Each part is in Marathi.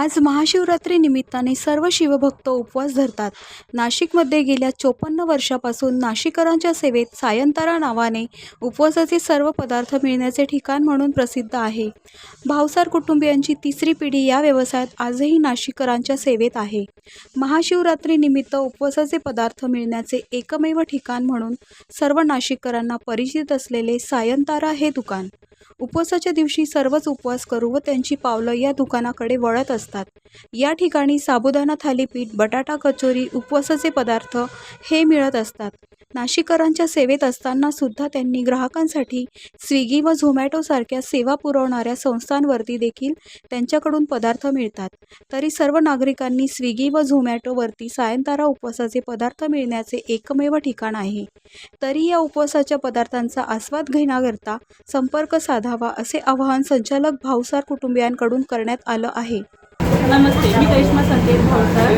आज महाशिवरात्री निमित्ताने सर्व शिवभक्त उपवास धरतात. नाशिकमध्ये गेल्या चोपन्न वर्षापासून नाशिकरांच्या सेवेत सायंतारा नावाने उपवासाचे सर्व पदार्थ मिळण्याचे ठिकाण म्हणून प्रसिद्ध आहे. भावसार कुटुंबियांची तिसरी पिढी या व्यवसायात आजही नाशिकरांच्या सेवेत आहे. महाशिवरात्रीनिमित्त उपवासाचे पदार्थ मिळण्याचे एकमेव ठिकाण म्हणून सर्व नाशिककरांना परिचित असलेले सायंतारा हे दुकान. उपवासाच्या दिवशी सर्वच उपवास करू व त्यांची पावलं या दुकानाकडे वळत असतात. या ठिकाणी साबुदाणा थालीपीठ बटाटा कचोरी उपवासाचे पदार्थ हे मिळत असतात. नाशिकरांच्या सेवेत असताना सुद्धा त्यांनी ग्राहकांसाठी स्विगी व झोमॅटोसारख्या सेवा पुरवणाऱ्या संस्थांवरती देखील त्यांच्याकडून पदार्थ मिळतात. तरी सर्व नागरिकांनी स्विगी व झोमॅटोवरती सायंतारा उपवासाचे पदार्थ मिळण्याचे एकमेव ठिकाण आहे. तरी या उपवासाच्या पदार्थांचा आस्वाद घेण्याकरता संपर्क साधावा असे आवाहन संचालक भावसार कुटुंबियांकडून करण्यात आलं आहे. नमस्ते मी करिश्मा संकेत भावसार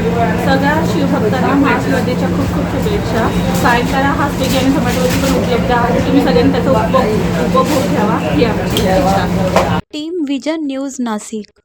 सगळ्या शिवभक्तांना महाशिवरात्रीच्या खूप खूप शुभेच्छा. सायंकाळा हा स्विगी आणि झोमॅटोवरती पण उपलब्ध आहे. तुम्ही सगळ्यांनी त्याचा उपभोग उपभोग घ्यावा ही आमची टीम विजन न्यूज नाशिक.